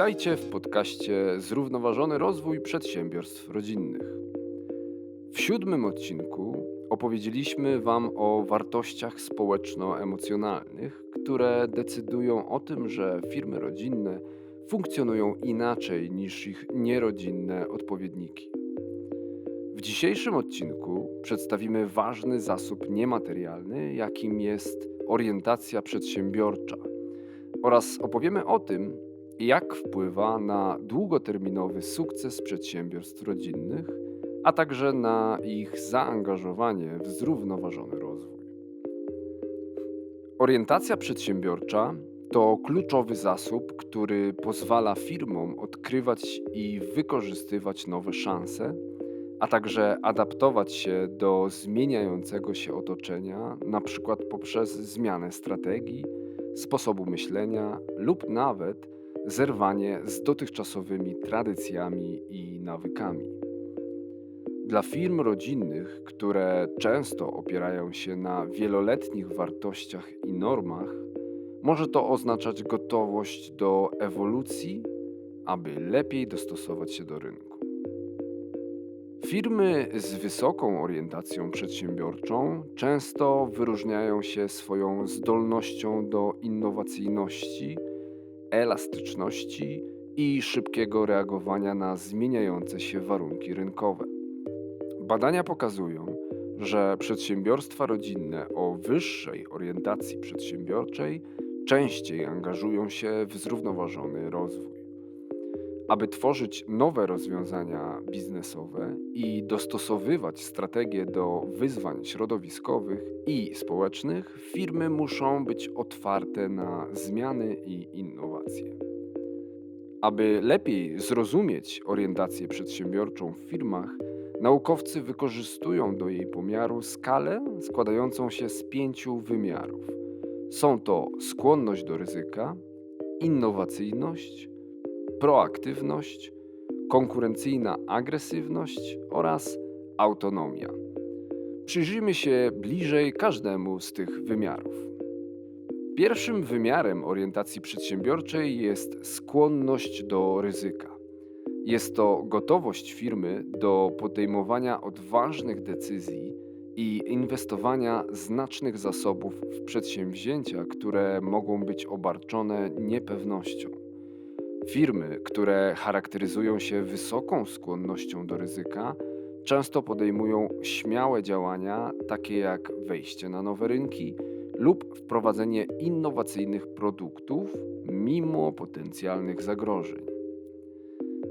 Witajcie w podcaście Zrównoważony rozwój przedsiębiorstw rodzinnych. W siódmym odcinku opowiedzieliśmy Wam o wartościach społeczno-emocjonalnych, które decydują o tym, że firmy rodzinne funkcjonują inaczej niż ich nierodzinne odpowiedniki. W dzisiejszym odcinku przedstawimy ważny zasób niematerialny, jakim jest orientacja przedsiębiorcza, oraz opowiemy o tym, jak wpływa na długoterminowy sukces przedsiębiorstw rodzinnych, a także na ich zaangażowanie w zrównoważony rozwój. Orientacja przedsiębiorcza to kluczowy zasób, który pozwala firmom odkrywać i wykorzystywać nowe szanse, a także adaptować się do zmieniającego się otoczenia, na przykład poprzez zmianę strategii, sposobu myślenia lub nawet zerwanie z dotychczasowymi tradycjami i nawykami. Dla firm rodzinnych, które często opierają się na wieloletnich wartościach i normach, może to oznaczać gotowość do ewolucji, aby lepiej dostosować się do rynku. Firmy z wysoką orientacją przedsiębiorczą często wyróżniają się swoją zdolnością do innowacyjności, elastyczności i szybkiego reagowania na zmieniające się warunki rynkowe. Badania pokazują, że przedsiębiorstwa rodzinne o wyższej orientacji przedsiębiorczej częściej angażują się w zrównoważony rozwój. Aby tworzyć nowe rozwiązania biznesowe i dostosowywać strategie do wyzwań środowiskowych i społecznych, firmy muszą być otwarte na zmiany i innowacje. Aby lepiej zrozumieć orientację przedsiębiorczą w firmach, naukowcy wykorzystują do jej pomiaru skalę składającą się z pięciu wymiarów. Są to skłonność do ryzyka, innowacyjność, proaktywność, konkurencyjna agresywność oraz autonomia. Przyjrzyjmy się bliżej każdemu z tych wymiarów. Pierwszym wymiarem orientacji przedsiębiorczej jest skłonność do ryzyka. Jest to gotowość firmy do podejmowania odważnych decyzji i inwestowania znacznych zasobów w przedsięwzięcia, które mogą być obarczone niepewnością. Firmy, które charakteryzują się wysoką skłonnością do ryzyka, często podejmują śmiałe działania, takie jak wejście na nowe rynki lub wprowadzenie innowacyjnych produktów mimo potencjalnych zagrożeń.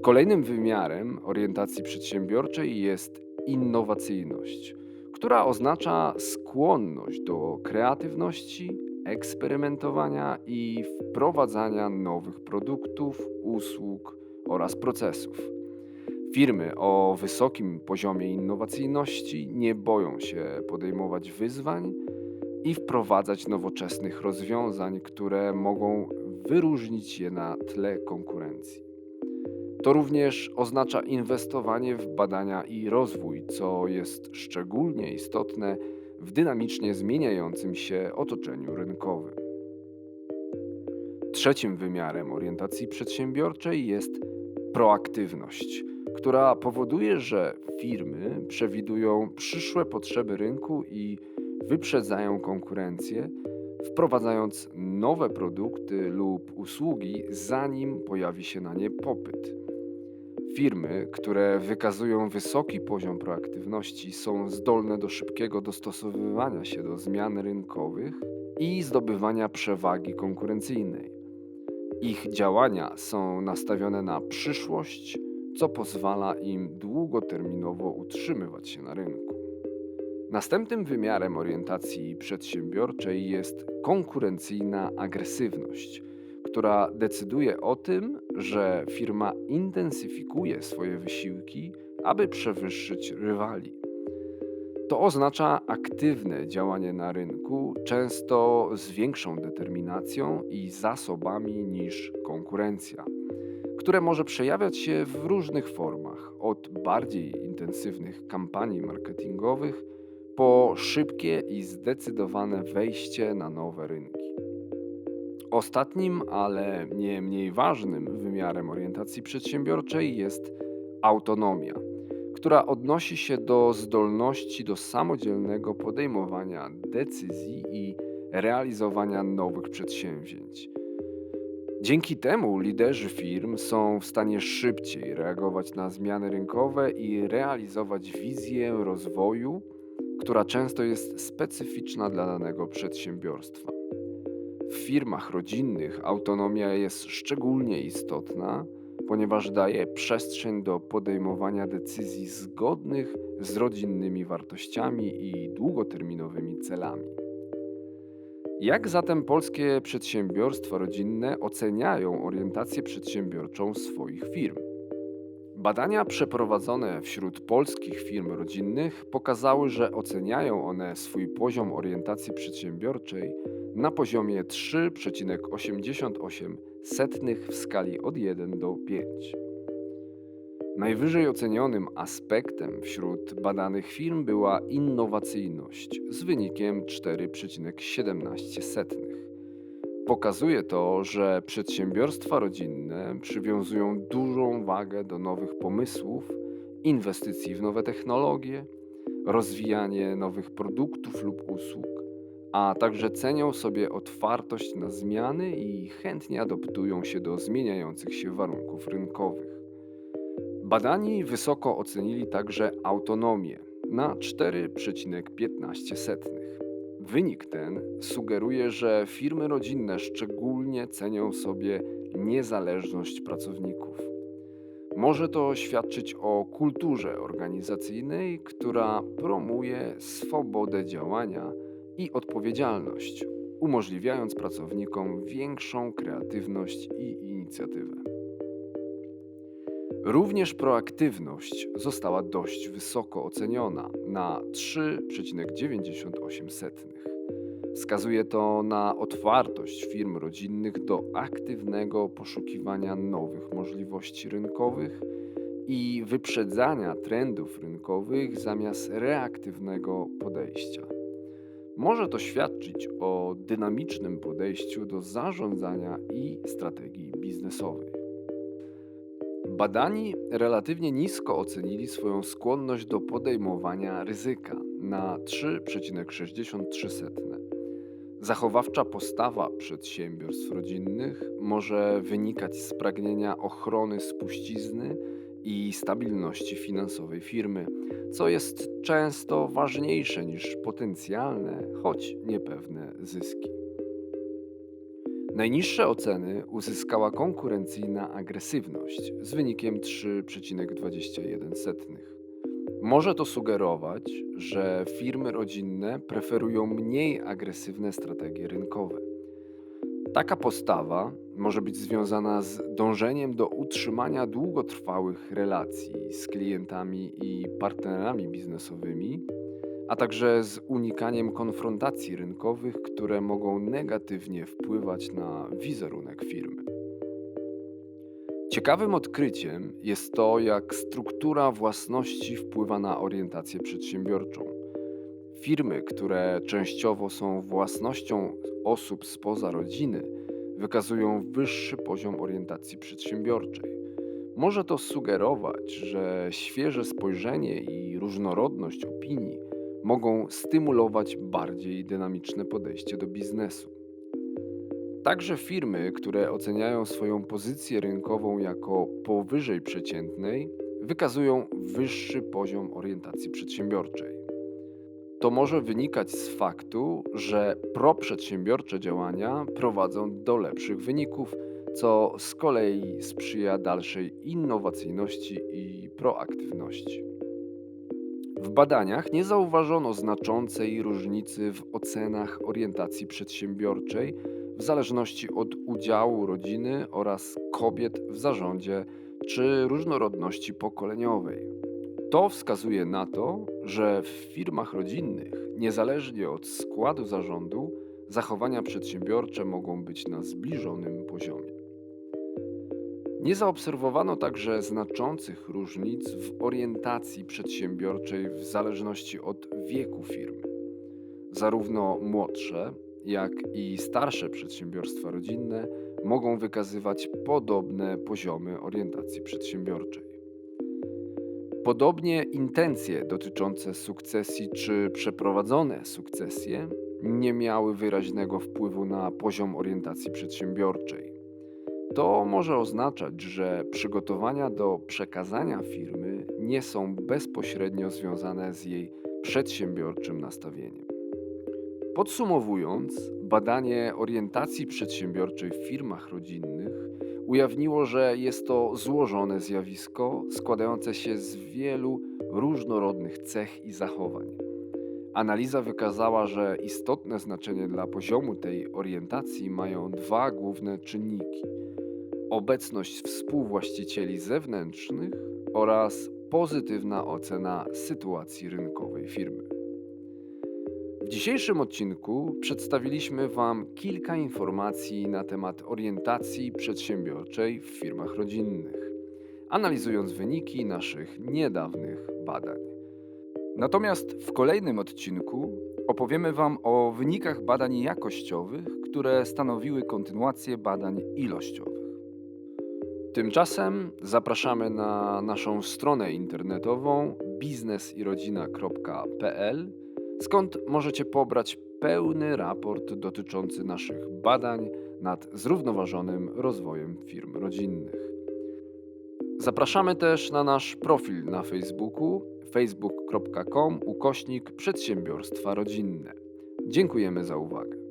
Kolejnym wymiarem orientacji przedsiębiorczej jest innowacyjność, która oznacza skłonność do kreatywności, eksperymentowania i wprowadzania nowych produktów, usług oraz procesów. Firmy o wysokim poziomie innowacyjności nie boją się podejmować wyzwań i wprowadzać nowoczesnych rozwiązań, które mogą wyróżnić je na tle konkurencji. To również oznacza inwestowanie w badania i rozwój, co jest szczególnie istotne w dynamicznie zmieniającym się otoczeniu rynkowym. Trzecim wymiarem orientacji przedsiębiorczej jest proaktywność, która powoduje, że firmy przewidują przyszłe potrzeby rynku i wyprzedzają konkurencję, wprowadzając nowe produkty lub usługi, zanim pojawi się na nie popyt. Firmy, które wykazują wysoki poziom proaktywności, są zdolne do szybkiego dostosowywania się do zmian rynkowych i zdobywania przewagi konkurencyjnej. Ich działania są nastawione na przyszłość, co pozwala im długoterminowo utrzymywać się na rynku. Następnym wymiarem orientacji przedsiębiorczej jest konkurencyjna agresywność która decyduje o tym, że firma intensyfikuje swoje wysiłki, aby przewyższyć rywali. To oznacza aktywne działanie na rynku, często z większą determinacją i zasobami niż konkurencja, które może przejawiać się w różnych formach, od bardziej intensywnych kampanii marketingowych po szybkie i zdecydowane wejście na nowe rynki. Ostatnim, ale nie mniej ważnym wymiarem orientacji przedsiębiorczej jest autonomia, która odnosi się do zdolności do samodzielnego podejmowania decyzji i realizowania nowych przedsięwzięć. Dzięki temu liderzy firm są w stanie szybciej reagować na zmiany rynkowe i realizować wizję rozwoju, która często jest specyficzna dla danego przedsiębiorstwa. W firmach rodzinnych autonomia jest szczególnie istotna, ponieważ daje przestrzeń do podejmowania decyzji zgodnych z rodzinnymi wartościami i długoterminowymi celami. Jak zatem polskie przedsiębiorstwa rodzinne oceniają orientację przedsiębiorczą swoich firm? Badania przeprowadzone wśród polskich firm rodzinnych pokazały, że oceniają one swój poziom orientacji przedsiębiorczej na poziomie 3,88 w skali od 1 do 5. Najwyżej ocenionym aspektem wśród badanych firm była innowacyjność z wynikiem 4,17. Pokazuje to, że przedsiębiorstwa rodzinne przywiązują dużą wagę do nowych pomysłów, inwestycji w nowe technologie, rozwijanie nowych produktów lub usług, a także cenią sobie otwartość na zmiany i chętnie adoptują się do zmieniających się warunków rynkowych. Badani wysoko ocenili także autonomię na 4,15. Wynik ten sugeruje, że firmy rodzinne szczególnie cenią sobie niezależność pracowników. Może to świadczyć o kulturze organizacyjnej, która promuje swobodę działania i odpowiedzialność, umożliwiając pracownikom większą kreatywność i inicjatywę. Również proaktywność została dość wysoko oceniona na 3,98. Wskazuje to na otwartość firm rodzinnych do aktywnego poszukiwania nowych możliwości rynkowych i wyprzedzania trendów rynkowych zamiast reaktywnego podejścia. Może to świadczyć o dynamicznym podejściu do zarządzania i strategii biznesowej. Badani relatywnie nisko ocenili swoją skłonność do podejmowania ryzyka na 3,63. Zachowawcza postawa przedsiębiorstw rodzinnych może wynikać z pragnienia ochrony spuścizny i stabilności finansowej firmy, co jest często ważniejsze niż potencjalne, choć niepewne zyski. Najniższe oceny uzyskała konkurencyjna agresywność z wynikiem 3,21. Może to sugerować, że firmy rodzinne preferują mniej agresywne strategie rynkowe. Taka postawa może być związana z dążeniem do utrzymania długotrwałych relacji z klientami i partnerami biznesowymi, a także z unikaniem konfrontacji rynkowych, które mogą negatywnie wpływać na wizerunek firmy. Ciekawym odkryciem jest to, jak struktura własności wpływa na orientację przedsiębiorczą. Firmy, które częściowo są własnością osób spoza rodziny, wykazują wyższy poziom orientacji przedsiębiorczej. Może to sugerować, że świeże spojrzenie i różnorodność opinii mogą stymulować bardziej dynamiczne podejście do biznesu. Także firmy, które oceniają swoją pozycję rynkową jako powyżej przeciętnej, wykazują wyższy poziom orientacji przedsiębiorczej. To może wynikać z faktu, że proprzedsiębiorcze działania prowadzą do lepszych wyników, co z kolei sprzyja dalszej innowacyjności i proaktywności. W badaniach nie zauważono znaczącej różnicy w ocenach orientacji przedsiębiorczej w zależności od udziału rodziny oraz kobiet w zarządzie czy różnorodności pokoleniowej. To wskazuje na to, że w firmach rodzinnych, niezależnie od składu zarządu, zachowania przedsiębiorcze mogą być na zbliżonym poziomie. Nie zaobserwowano także znaczących różnic w orientacji przedsiębiorczej w zależności od wieku firmy. Zarówno młodsze, jak i starsze przedsiębiorstwa rodzinne mogą wykazywać podobne poziomy orientacji przedsiębiorczej. Podobnie intencje dotyczące sukcesji czy przeprowadzone sukcesje nie miały wyraźnego wpływu na poziom orientacji przedsiębiorczej. To może oznaczać, że przygotowania do przekazania firmy nie są bezpośrednio związane z jej przedsiębiorczym nastawieniem. Podsumowując, badanie orientacji przedsiębiorczej w firmach rodzinnych ujawniło, że jest to złożone zjawisko składające się z wielu różnorodnych cech i zachowań. Analiza wykazała, że istotne znaczenie dla poziomu tej orientacji mają dwa główne czynniki: obecność współwłaścicieli zewnętrznych oraz pozytywna ocena sytuacji rynkowej firmy. W dzisiejszym odcinku przedstawiliśmy Wam kilka informacji na temat orientacji przedsiębiorczej w firmach rodzinnych, analizując wyniki naszych niedawnych badań. Natomiast w kolejnym odcinku opowiemy Wam o wynikach badań jakościowych, które stanowiły kontynuację badań ilościowych. Tymczasem zapraszamy na naszą stronę internetową biznesirodzina.pl, skąd możecie pobrać pełny raport dotyczący naszych badań nad zrównoważonym rozwojem firm rodzinnych. Zapraszamy też na nasz profil na Facebooku facebook.com ukośnik przedsiębiorstwa rodzinne. Dziękujemy za uwagę.